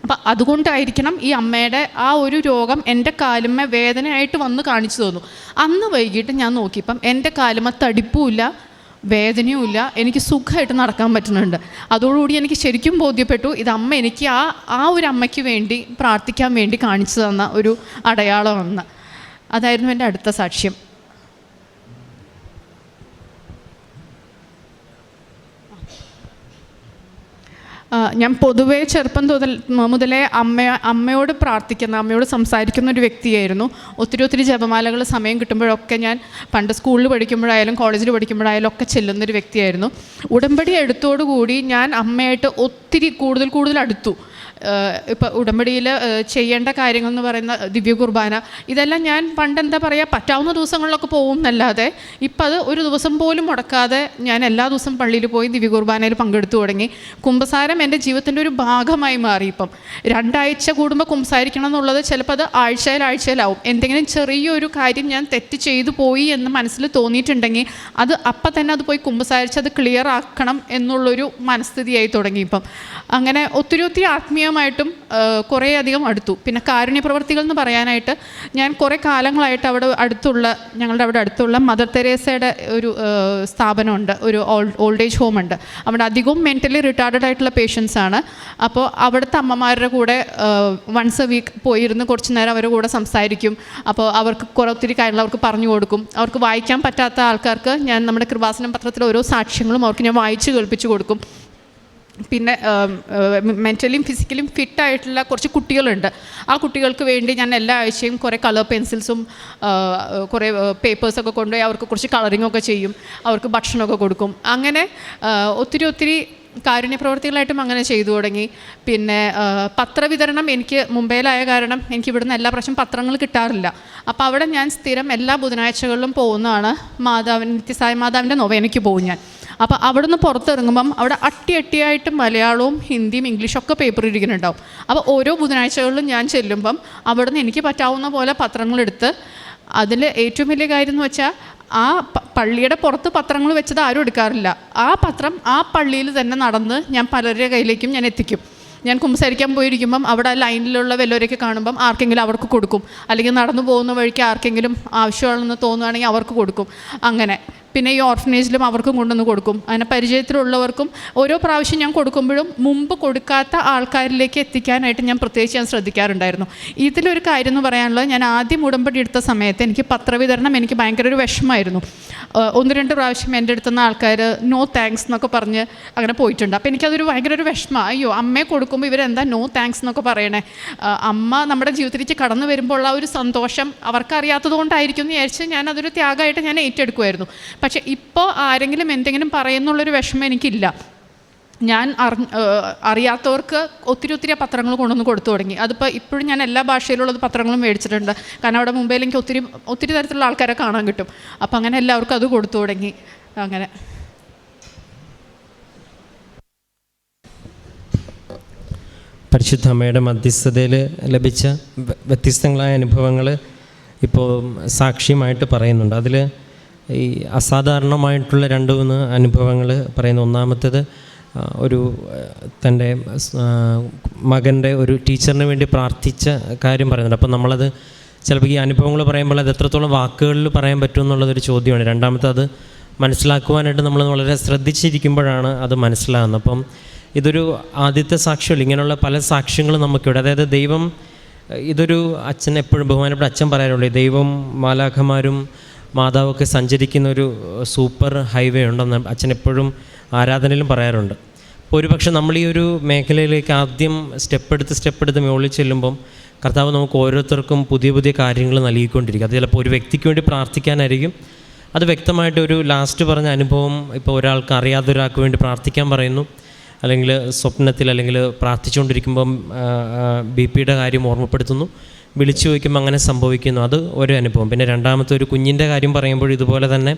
[SPEAKER 1] അപ്പം അതുകൊണ്ടായിരിക്കണം ഈ അമ്മയുടെ ആ ഒരു രോഗം എന്റെ കാലുമ്മ വേദനയായിട്ട് വന്ന് കാണിച്ചു തന്നു. അന്ന് വൈകിട്ട് ഞാൻ നോക്കിയപ്പം എന്റെ കാലുമ്മ തടിപ്പുമില്ല വേദനയുമില്ല എനിക്ക് സുഖമായിട്ട് നടക്കാൻ പറ്റുന്നുണ്ട്. അതോടുകൂടി എനിക്ക് ശരിക്കും ബോധ്യപ്പെട്ടു ഇത് അമ്മ എനിക്ക് ആ ആ ഒരു അമ്മയ്ക്ക് വേണ്ടി പ്രാർത്ഥിക്കാൻ വേണ്ടി കാണിച്ചു തന്ന ഒരു അടയാളമെന്ന്. അതായിരുന്നു എന്റെ അടുത്ത സാക്ഷ്യം. ഞാൻ പൊതുവേ ചെറുപ്പം മുതൽ മുതലേ അമ്മ അമ്മയോട് പ്രാർത്ഥിക്കുന്ന അമ്മയോട് സംസാരിക്കുന്ന ഒരു വ്യക്തിയായിരുന്നു. ഒത്തിരി ഒത്തിരി ജപമാലകൾ സമയം കിട്ടുമ്പോഴൊക്കെ ഞാൻ പണ്ട് സ്കൂളിൽ പഠിക്കുമ്പോഴായാലും കോളേജിൽ പഠിക്കുമ്പോഴായാലും ഒക്കെ ചെല്ലുന്നൊരു വ്യക്തിയായിരുന്നു. ഉടമ്പടി എടുത്തോടുകൂടി ഞാൻ അമ്മയായിട്ട് ഒത്തിരി കൂടുതൽ കൂടുതൽ അടുത്തു. ഇപ്പോൾ ഉടമ്പടിയിൽ ചെയ്യേണ്ട കാര്യങ്ങൾ എന്ന് പറയുന്ന ദിവ്യ കുർബാന ഇതെല്ലാം ഞാൻ പണ്ട് എന്താ പറയുക പറ്റാവുന്ന ദിവസങ്ങളിലൊക്കെ പോകും എന്നല്ലാതെ ഇപ്പം അത് ഒരു ദിവസം പോലും മുടക്കാതെ ഞാൻ എല്ലാ ദിവസവും പള്ളിയിൽ പോയി ദിവ്യ കുർബാനയിൽ പങ്കെടുത്തു തുടങ്ങി. കുമ്പസാരം എന്റെ ജീവിതത്തിന്റെ ഒരു ഭാഗമായി മാറി ഇപ്പം. രണ്ടാഴ്ച കൂടുമ്പോൾ കുമ്പസാരിക്കണം എന്നുള്ളത് ചിലപ്പോൾ അത് ആഴ്ചയിൽ ആഴ്ചയിലാവും. എന്തെങ്കിലും ചെറിയൊരു കാര്യം ഞാൻ തെറ്റ് ചെയ്തു പോയി എന്ന് മനസ്സിൽ തോന്നിയിട്ടുണ്ടെങ്കിൽ അത് അപ്പം തന്നെ അത് പോയി കുമ്പസാരിച്ച് അത് ക്ലിയർ ആക്കണം എന്നുള്ളൊരു മനസ്ഥിതിയായി തുടങ്ങി ഇപ്പം. അങ്ങനെ ഒത്തിരി ഒത്തിരി ആത്മീയമായ ദൈവമായിട്ടും കുറേ അധികം അടുത്തു. പിന്നെ കാരുണ്യ പ്രവർത്തികൾ എന്ന് പറയാനായിട്ട് ഞാൻ കുറേ കാലങ്ങളായിട്ട് അവിടെ അടുത്തുള്ള ഞങ്ങളുടെ അവിടെ അടുത്തുള്ള മദർ തെരേസയുടെ ഒരു സ്ഥാപനമുണ്ട്. ഒരു ഓൾഡ് ഏജ് ഹോം ഉണ്ട് അവിടെ അധികവും മെന്റലി റിട്ടയർഡ് ആയിട്ടുള്ള പേഷ്യൻസ് ആണ്. അപ്പോൾ അവിടുത്തെ അമ്മമാരുടെ കൂടെ വൺസ് എ വീക്ക് പോയിരുന്ന് കുറച്ച് നേരം അവരുടെ കൂടെ സംസാരിക്കും. അപ്പോൾ അവർക്ക് കുറേ ഒത്തിരി കാര്യങ്ങൾ അവർക്ക് പറഞ്ഞു കൊടുക്കും. അവർക്ക് വായിക്കാൻ പറ്റാത്ത ആൾക്കാർക്ക് ഞാൻ നമ്മുടെ കൃപാസനം പത്രത്തിലെ ഓരോ സാക്ഷ്യങ്ങളും അവർക്ക് ഞാൻ വായിച്ച് കേൾപ്പിച്ചു കൊടുക്കും. പിന്നെ മെന്റലിയും ഫിസിക്കലിയും ഫിറ്റായിട്ടുള്ള കുറച്ച് കുട്ടികളുണ്ട്. ആ കുട്ടികൾക്ക് വേണ്ടി ഞാൻ എല്ലാ ആഴ്ചയും കുറേ കളർ പെൻസിൽസും കുറേ പേപ്പേഴ്സൊക്കെ കൊണ്ടുപോയി അവർക്ക് കുറച്ച് കളറിംഗ് ഒക്കെ ചെയ്യും. അവർക്ക് ഭക്ഷണമൊക്കെ കൊടുക്കും. അങ്ങനെ ഒത്തിരി ഒത്തിരി കാരുണ്യ പ്രവർത്തികളായിട്ടും അങ്ങനെ ചെയ്തു തുടങ്ങി. പിന്നെ പത്രവിതരണം എനിക്ക് മുംബൈയിലായ കാരണം എനിക്ക് ഇവിടുന്ന് എല്ലാ പ്രാവശ്യം പത്രങ്ങൾ കിട്ടാറില്ല. അപ്പോൾ അവിടെ ഞാൻ സ്ഥിരം എല്ലാ ബുധനാഴ്ചകളിലും പോകുന്നതാണ്. മാതാവിൻ നിത്യസായ മാതാവിന്റെ നൊവേനയ്ക്ക് പോകും ഞാൻ. അപ്പോൾ അവിടെ നിന്ന് പുറത്തിറങ്ങുമ്പം അവിടെ അട്ടി അട്ടിയായിട്ട് മലയാളവും ഹിന്ദിയും ഇംഗ്ലീഷും ഒക്കെ പേപ്പർ ഇരിക്കുന്നുണ്ടാവും. അപ്പോൾ ഓരോ ബുധനാഴ്ചകളിലും ഞാൻ ചെല്ലുമ്പം അവിടെ നിന്ന് എനിക്ക് പറ്റാവുന്ന പോലെ പത്രങ്ങളെടുത്ത് അതിൽ ഏറ്റവും വലിയ കാര്യം എന്ന് വെച്ചാൽ ആ പള്ളിയുടെ പുറത്ത് പത്രങ്ങൾ വെച്ചത് ആരും എടുക്കാറില്ല. ആ പത്രം ആ പള്ളിയിൽ തന്നെ നടന്ന് ഞാൻ പലരുടെ കയ്യിലേക്കും ഞാൻ എത്തിക്കും. ഞാൻ കുമ്പസാരിക്കാൻ പോയിരിക്കുമ്പം അവിടെ ലൈനിലുള്ള വല്ലവരെയൊക്കെ കാണുമ്പം ആർക്കെങ്കിലും അവർക്ക് കൊടുക്കും. അല്ലെങ്കിൽ നടന്നു പോകുന്ന വഴിക്ക് ആർക്കെങ്കിലും ആവശ്യമാണെന്ന് തോന്നുകയാണെങ്കിൽ അവർക്ക് കൊടുക്കും. അങ്ങനെ പിന്നെ ഈ ഓർഫനേജിലും അവർക്കും കൊണ്ടുവന്ന് കൊടുക്കും. അങ്ങനെ പരിചയത്തിലുള്ളവർക്കും ഓരോ പ്രാവശ്യം ഞാൻ കൊടുക്കുമ്പോഴും മുമ്പ് കൊടുക്കാത്ത ആൾക്കാരിലേക്ക് എത്തിക്കാനായിട്ട് ഞാൻ പ്രത്യേകിച്ച് ഞാൻ ശ്രദ്ധിക്കാറുണ്ടായിരുന്നു. ഇതിലൊരു കാര്യം എന്ന് പറയാനുള്ളത് ഞാൻ ആദ്യം ഉടമ്പടി എടുത്ത സമയത്ത് എനിക്ക് പത്രവിതരണം എനിക്ക് ഭയങ്കര ഒരു വിഷമമായിരുന്നു. ഒന്ന് രണ്ട് പ്രാവശ്യം എന്റെ അടുത്തുനിന്ന് ആൾക്കാർ നോ താങ്ക്സ് എന്നൊക്കെ പറഞ്ഞ് അങ്ങനെ പോയിട്ടുണ്ട്. അപ്പോൾ എനിക്കതൊരു ഭയങ്കര ഒരു വിഷമം. അയ്യോ അമ്മയെ കൊടുക്കുമ്പോൾ ഇവരെന്താ നോ താങ്ക്സ് എന്നൊക്കെ പറയണേ? അമ്മ നമ്മുടെ ജീവിതത്തിലേക്ക് കടന്നു വരുമ്പോൾ ഉള്ള ഒരു സന്തോഷം അവർക്കറിയാത്തത് കൊണ്ടായിരിക്കും എന്ന് വിചാരിച്ച് ഞാൻ അതൊരു ത്യാഗമായിട്ട് ഞാൻ ഏറ്റെടുക്കുമായിരുന്നു പക്ഷേ ഇപ്പോൾ ആരെങ്കിലും എന്തെങ്കിലും പറയുന്നുള്ളൊരു വിഷമം എനിക്കില്ല. ഞാൻ അറി അറിയാത്തവർക്ക് ഒത്തിരി ഒത്തിരി പത്രങ്ങൾ കൊണ്ടുവന്ന് കൊടുത്തു തുടങ്ങി. അതിപ്പോൾ ഇപ്പോഴും ഞാൻ എല്ലാ ഭാഷയിലുള്ളത് പത്രങ്ങളും മേടിച്ചിട്ടുണ്ട്. കാരണം അവിടെ മുംബൈയിൽ എനിക്ക് ഒത്തിരി ഒത്തിരി തരത്തിലുള്ള ആൾക്കാരെ കാണാൻ കിട്ടും. അപ്പോൾ അങ്ങനെ എല്ലാവർക്കും അത് കൊടുത്തു തുടങ്ങി. അങ്ങനെ.
[SPEAKER 2] പരിശുദ്ധ അമ്മയുടെ മധ്യസ്ഥതയിൽ ലഭിച്ച വ്യ- വ്യത്യസ്തങ്ങളായ അനുഭവങ്ങൾ ഇപ്പോൾ സാക്ഷ്യമായിട്ട് പറയുന്നുണ്ട്. അതിൽ ഈ അസാധാരണമായിട്ടുള്ള രണ്ട് മൂന്ന് അനുഭവങ്ങൾ പറയുന്ന ഒന്നാമത്തേത് ഒരു തന്റെ മകന്റെ ഒരു ടീച്ചറിന് വേണ്ടി പ്രാർത്ഥിച്ച കാര്യം പറയുന്നുണ്ട്. അപ്പോൾ നമ്മളത് ചിലപ്പോൾ ഈ അനുഭവങ്ങൾ പറയുമ്പോൾ അത് എത്രത്തോളം വാക്കുകളിൽ പറയാൻ പറ്റും എന്നുള്ളതൊരു ചോദ്യമാണ്. രണ്ടാമത്തെ അത് മനസ്സിലാക്കുവാനായിട്ട് നമ്മൾ വളരെ ശ്രദ്ധിച്ചിരിക്കുമ്പോഴാണ് അത് മനസ്സിലാകുന്നത്. അപ്പം ഇതൊരു ആദ്യത്തെ സാക്ഷ്യമല്ല ഇങ്ങനെയുള്ള പല സാക്ഷ്യങ്ങളും നമുക്കിവിടെ. അതായത് ദൈവം ഇതൊരു അച്ഛൻ എപ്പോഴും ബഹുമാനപ്പെട്ട അച്ഛൻ പറയാനുള്ളൂ ദൈവം മാലാഖമാരും മാതാവൊക്കെ സഞ്ചരിക്കുന്ന ഒരു സൂപ്പർ ഹൈവേ ഉണ്ടെന്ന് അച്ഛൻ എപ്പോഴും ആരാധനയിലും പറയാറുണ്ട്. അപ്പോൾ ഒരുപക്ഷെ നമ്മൾ ഈ ഒരു മേഖലയിലേക്ക് ആദ്യം സ്റ്റെപ്പ് എടുത്ത് സ്റ്റെപ്പ് എടുത്ത് മുകളിൽ ചെല്ലുമ്പം കർത്താവ് നമുക്ക് ഓരോരുത്തർക്കും പുതിയ പുതിയ കാര്യങ്ങൾ നൽകിക്കൊണ്ടിരിക്കും. അത് ചിലപ്പോൾ ഒരു വ്യക്തിക്ക് വേണ്ടി പ്രാർത്ഥിക്കാനായിരിക്കും. അത് വ്യക്തമായിട്ട് ഒരു ലാസ്റ്റ് പറഞ്ഞ അനുഭവം ഇപ്പോൾ ഒരാൾക്ക് അറിയാത്ത ഒരാൾക്ക് വേണ്ടി പ്രാർത്ഥിക്കാൻ പറയുന്നു. അല്ലെങ്കിൽ സ്വപ്നത്തിൽ അല്ലെങ്കിൽ പ്രാർത്ഥിച്ചുകൊണ്ടിരിക്കുമ്പം ബി പിയുടെ കാര്യം ഓർമ്മപ്പെടുത്തുന്നു. വിളിച്ചു ചോദിക്കുമ്പോൾ അങ്ങനെ സംഭവിക്കുന്നു. അത് ഒരു അനുഭവം. പിന്നെ രണ്ടാമത്തെ ഒരു കുഞ്ഞിന്റെ കാര്യം പറയുമ്പോൾ ഇതുപോലെ തന്നെ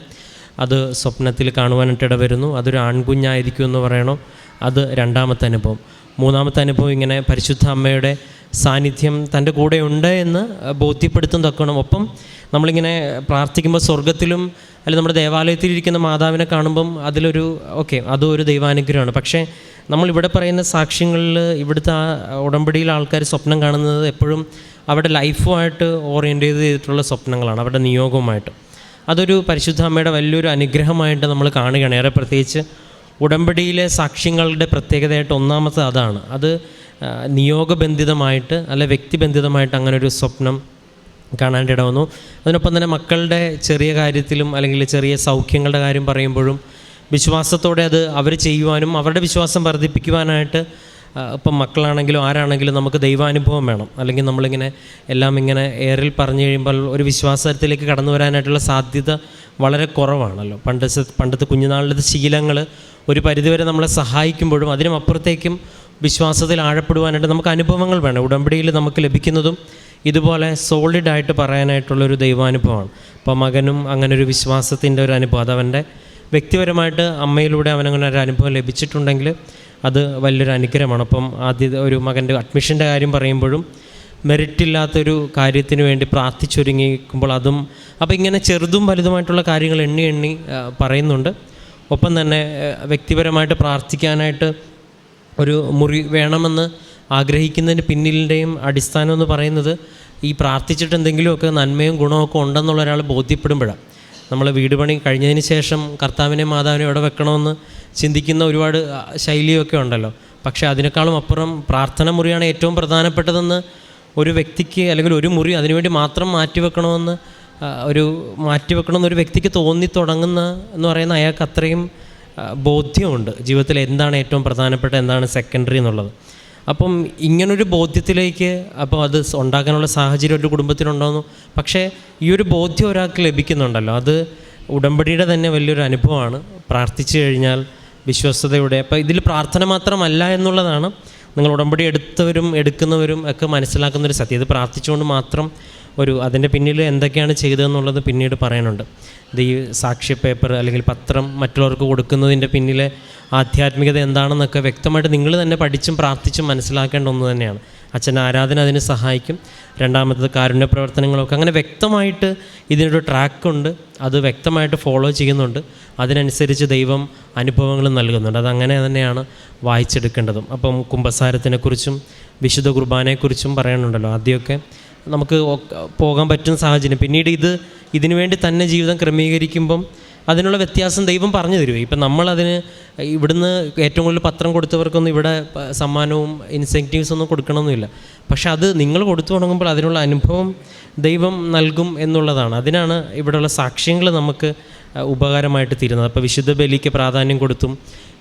[SPEAKER 2] അത് സ്വപ്നത്തിൽ കാണുവാനായിട്ട് വരുന്നു അതൊരു ആൺകുഞ്ഞായിരിക്കും എന്ന് പറയണോ. അത് രണ്ടാമത്തെ അനുഭവം. മൂന്നാമത്തെ അനുഭവം ഇങ്ങനെ പരിശുദ്ധ അമ്മയുടെ സാന്നിധ്യം തന്റെ കൂടെ ഉണ്ട് എന്ന് ബോധ്യപ്പെടുത്തും തക്കണം ഒപ്പം നമ്മളിങ്ങനെ പ്രാർത്ഥിക്കുമ്പോൾ സ്വർഗത്തിലും അല്ലെങ്കിൽ നമ്മുടെ ദേവാലയത്തിലിരിക്കുന്ന മാതാവിനെ കാണുമ്പം അതിലൊരു ഓക്കെ അതും ഒരു ദൈവാനുഗ്രഹമാണ്. പക്ഷേ നമ്മളിവിടെ പറയുന്ന സാക്ഷ്യങ്ങളിൽ ഇവിടുത്തെ ആ ഉടമ്പടിയിൽ ആൾക്കാർ സ്വപ്നം കാണുന്നത് എപ്പോഴും അവരുടെ ലൈഫുമായിട്ട് ഓറിയന്റ് ചെയ്തിട്ടുള്ള സ്വപ്നങ്ങളാണ് അവരുടെ നിയോഗവുമായിട്ട്. അതൊരു പരിശുദ്ധ അമ്മയുടെ വലിയൊരു അനുഗ്രഹമായിട്ട് നമ്മൾ കാണുകയാണ്. ഏറെ പ്രത്യേകിച്ച് ഉടമ്പടിയിലെ സാക്ഷ്യങ്ങളുടെ പ്രത്യേകതയായിട്ട് ഒന്നാമത്തെ അതാണ്. അത് നിയോഗബന്ധിതമായിട്ട് അല്ലെ വ്യക്തിബന്ധിതമായിട്ട് അങ്ങനെ ഒരു സ്വപ്നം കാണാനിട ഇടവന്നു. അതിനൊപ്പം തന്നെ മക്കളുടെ ചെറിയ കാര്യത്തിലും അല്ലെങ്കിൽ ചെറിയ സൗഖ്യങ്ങളുടെ കാര്യം പറയുമ്പോഴും വിശ്വാസത്തോടെ അത് അവർ ചെയ്യുവാനും അവരുടെ വിശ്വാസം വർദ്ധിപ്പിക്കുവാനായിട്ട് ഇപ്പം മക്കളാണെങ്കിലും ആരാണെങ്കിലും നമുക്ക് ദൈവാനുഭവം വേണം. അല്ലെങ്കിൽ നമ്മളിങ്ങനെ എല്ലാം ഇങ്ങനെ എയറിൽ പറഞ്ഞു കഴിയുമ്പോൾ ഒരു വിശ്വാസത്തിലേക്ക് കടന്നു വരാനായിട്ടുള്ള സാധ്യത വളരെ കുറവാണല്ലോ. പണ്ട് പണ്ടത്തെ കുഞ്ഞുനാളിലത്തെ ശീലങ്ങൾ ഒരു പരിധിവരെ നമ്മളെ സഹായിക്കുമ്പോഴും അതിനും അപ്പുറത്തേക്കും വിശ്വാസത്തിൽ ആഴപ്പെടുവാനായിട്ട് നമുക്ക് അനുഭവങ്ങൾ വേണം. ഉടമ്പടിയിൽ നമുക്ക് ലഭിക്കുന്നതും ഇതുപോലെ സോളിഡായിട്ട് പറയാനായിട്ടുള്ളൊരു ദൈവാനുഭവമാണ്. അപ്പോൾ മകനും അങ്ങനെ ഒരു വിശ്വാസത്തിന്റെ ഒരു അനുഭവം. അതവന്റെ വ്യക്തിപരമായിട്ട് അമ്മയിലൂടെ അവനങ്ങനെ ഒരു അനുഭവം ലഭിച്ചിട്ടുണ്ടെങ്കിൽ അത് വലിയൊരു അനുഗ്രഹമാണ്. അപ്പം ആദ്യ ഒരു മകന്റെ അഡ്മിഷന്റെ കാര്യം പറയുമ്പോഴും മെറിറ്റ് ഇല്ലാത്തൊരു കാര്യത്തിന് വേണ്ടി പ്രാർത്ഥിച്ചൊരുങ്ങിക്കുമ്പോൾ അതും അപ്പോൾ ഇങ്ങനെ ചെറുതും വലുതുമായിട്ടുള്ള കാര്യങ്ങൾ എണ്ണി എണ്ണി പറയുന്നുണ്ട്. ഒപ്പം തന്നെ വ്യക്തിപരമായിട്ട് പ്രാർത്ഥിക്കാനായിട്ട് ഒരു മുറി വേണമെന്ന് ആഗ്രഹിക്കുന്നതിന് പിന്നിലിന്റെയും അടിസ്ഥാനം എന്ന് പറയുന്നത് ഈ പ്രാർത്ഥിച്ചിട്ട് എന്തെങ്കിലുമൊക്കെ നന്മയും ഗുണമൊക്കെ ഉണ്ടെന്നുള്ള ഒരാൾ ബോധ്യപ്പെടുമ്പോഴാണ്. നമ്മൾ വീട് പണി കഴിഞ്ഞതിന് ശേഷം കർത്താവിനെ മാതാവിനെ എവിടെ വെക്കണമെന്ന് ചിന്തിക്കുന്ന ഒരുപാട് ശൈലിയൊക്കെ ഉണ്ടല്ലോ. പക്ഷേ അതിനേക്കാളും അപ്പുറം പ്രാർത്ഥന മുറിയാണ് ഏറ്റവും പ്രധാനപ്പെട്ടതെന്ന് ഒരു വ്യക്തിക്ക് അല്ലെങ്കിൽ ഒരു മുറി അതിനുവേണ്ടി മാത്രം മാറ്റിവെക്കണമെന്ന് ഒരു മാറ്റിവെക്കണമെന്ന് ഒരു വ്യക്തിക്ക് തോന്നി തുടങ്ങുന്ന എന്ന് പറയുന്ന അയാൾക്ക് അത്രയും ബോധ്യമുണ്ട്. ജീവിതത്തിൽ എന്താണ് ഏറ്റവും പ്രധാനപ്പെട്ട എന്താണ് സെക്കൻഡറി എന്നുള്ളത്. അപ്പം ഇങ്ങനൊരു ബോധ്യത്തിലേക്ക് അപ്പോൾ അത് ഉണ്ടാക്കാനുള്ള സാഹചര്യം ഒരു കുടുംബത്തിനുണ്ടോന്നു പക്ഷേ ഈ ഒരു ബോധ്യം ഒരാൾക്ക് ലഭിക്കുന്നുണ്ടല്ലോ. അത് ഉടമ്പടിയുടെ തന്നെ വലിയൊരു അനുഭവമാണ്. പ്രാർത്ഥിച്ചു കഴിഞ്ഞാൽ വിശ്വസ്തയോടെ അപ്പോൾ ഇതിൽ പ്രാർത്ഥന മാത്രമല്ല എന്നുള്ളതാണ് നിങ്ങൾ ഉടമ്പടി എടുത്തവരും എടുക്കുന്നവരും ഒക്കെ മനസ്സിലാക്കുന്ന ഒരു സത്യം. ഇത് പ്രാർത്ഥിച്ചുകൊണ്ട് മാത്രം ഒരു അതിന്റെ പിന്നിൽ എന്തൊക്കെയാണ് ചെയ്തതെന്നുള്ളത് പിന്നീട് പറയാനുണ്ട്. ഇത് ഈ സാക്ഷ്യ പേപ്പർ അല്ലെങ്കിൽ പത്രം മറ്റുള്ളവർക്ക് കൊടുക്കുന്നതിന്റെ പിന്നിലെ ആധ്യാത്മികത എന്താണെന്നൊക്കെ വ്യക്തമായിട്ട് നിങ്ങൾ തന്നെ പഠിച്ചും പ്രാർത്ഥിച്ചും മനസ്സിലാക്കേണ്ട ഒന്ന് തന്നെയാണ്. അച്ഛൻ ആരാധന അതിന് സഹായിക്കും. രണ്ടാമത്തത് കാരുണ്യ പ്രവർത്തനങ്ങളൊക്കെ. അങ്ങനെ വ്യക്തമായിട്ട് ഇതിനൊരു ട്രാക്കുണ്ട്. അത് വ്യക്തമായിട്ട് ഫോളോ ചെയ്യുന്നുണ്ട്. അതിനനുസരിച്ച് ദൈവം അനുഭവങ്ങൾ നൽകുന്നുണ്ട്. അതങ്ങനെ തന്നെയാണ് വായിച്ചെടുക്കേണ്ടതും. അപ്പം കുംഭസാരത്തിനെക്കുറിച്ചും വിശുദ്ധ കുർബാനയെക്കുറിച്ചും പറയാനുണ്ടല്ലോ ആദ്യമൊക്കെ. നമുക്ക് പോകാൻ പറ്റുന്ന സാഹചര്യം. പിന്നീട് ഇത് ഇതിനുവേണ്ടി തന്നെ ജീവിതം ക്രമീകരിക്കുമ്പം അതിനുള്ള വ്യത്യാസം ദൈവം പറഞ്ഞു തരുമോ ഇപ്പം നമ്മളതിന് ഇവിടുന്ന് ഏറ്റവും കൂടുതൽ പത്രം കൊടുത്തവർക്കൊന്നും ഇവിടെ സമ്മാനവും ഇൻസെന്റീവ്സ് ഒന്നും കൊടുക്കണമെന്നില്ല പക്ഷെ അത് നിങ്ങൾ കൊടുത്തു തുടങ്ങുമ്പോൾ അതിനുള്ള അനുഭവം ദൈവം നൽകും എന്നുള്ളതാണ്. അതിനാണ് ഇവിടെയുള്ള സാക്ഷ്യങ്ങൾ നമുക്ക് ഉപകാരമായിട്ട് തീരുന്നത്. അപ്പോൾ വിശുദ്ധ ബലിക്ക് പ്രാധാന്യം കൊടുത്തും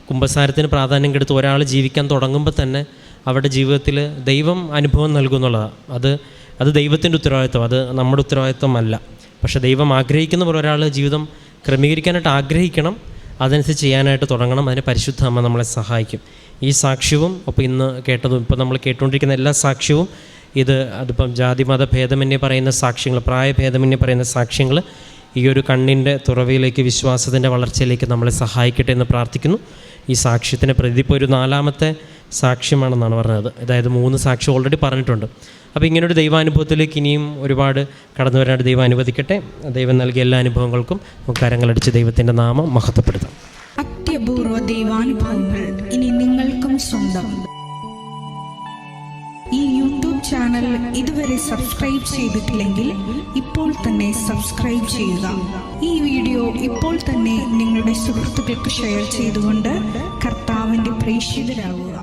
[SPEAKER 2] കുംഭസാരത്തിന് പ്രാധാന്യം കൊടുത്തും ഒരാൾ ജീവിക്കാൻ തുടങ്ങുമ്പോൾ തന്നെ അവരുടെ ജീവിതത്തിൽ ദൈവം അനുഭവം നൽകുന്നുള്ളതാണ് അത് അത് ദൈവത്തിന്റെ ഉത്തരവാദിത്വം അത് നമ്മുടെ ഉത്തരവാദിത്വമല്ല പക്ഷേ ദൈവം ആഗ്രഹിക്കുന്ന പോലെ ഒരാൾ ജീവിതം ക്രമീകരിക്കാനായിട്ട് ആഗ്രഹിക്കണം. അതനുസരിച്ച് ചെയ്യാനായിട്ട് തുടങ്ങണം. അതിന് പരിശുദ്ധ അമ്മ നമ്മളെ സഹായിക്കും. ഈ സാക്ഷ്യവും അപ്പോൾ ഇന്ന് കേട്ടതും ഇപ്പോൾ നമ്മൾ കേട്ടുകൊണ്ടിരിക്കുന്ന എല്ലാ സാക്ഷ്യവും ഇത് അതിപ്പം ജാതി മത ഭേദമന്യേ പറയുന്ന സാക്ഷ്യങ്ങൾ പ്രായഭേദമന്യേ പറയുന്ന സാക്ഷ്യങ്ങൾ ഈ ഒരു കണ്ണിന്റെ തുറവിയിലേക്ക് വിശ്വാസത്തിന്റെ വളർച്ചയിലേക്ക് നമ്മളെ സഹായിക്കട്ടെ എന്ന് പ്രാർത്ഥിക്കുന്നു. ഈ സാക്ഷ്യത്തിനെ പ്രതി ഒരു നാലാമത്തെ സാക്ഷ്യമാണെന്നാണ് പറഞ്ഞത്. അതായത് മൂന്ന് സാക്ഷ്യം ഓൾറെഡി പറഞ്ഞിട്ടുണ്ട്. അപ്പോൾ ഇങ്ങനൊരു ദൈവാനുഭവത്തിലേക്ക് ഇനിയും ഒരുപാട് കടന്നു വരാനായിട്ട് ദൈവം അനുവദിക്കട്ടെ. ദൈവം നൽകിയ എല്ലാ അനുഭവങ്ങൾക്കും നമുക്ക് കരങ്ങളടിച്ച് ദൈവത്തിന്റെ നാമം മഹത്വപ്പെടുത്താം.
[SPEAKER 3] അത്യപൂർവ ദൈവാനുഭവങ്ങൾ ഇനി നിങ്ങൾക്കും സ്വന്തം. ഈ യൂട്യൂബ് ചാനൽ ഇതുവരെ സബ്സ്ക്രൈബ് ചെയ്തിട്ടില്ലെങ്കിൽ ഇപ്പോൾ തന്നെ സബ്സ്ക്രൈബ് ചെയ്യുക. ഈ വീഡിയോ ഇപ്പോൾ തന്നെ നിങ്ങളുടെ സുഹൃത്തുക്കൾക്ക് ഷെയർ ചെയ്തുകൊണ്ട് കർത്താവിന്റെ പ്രേക്ഷിതരാകുക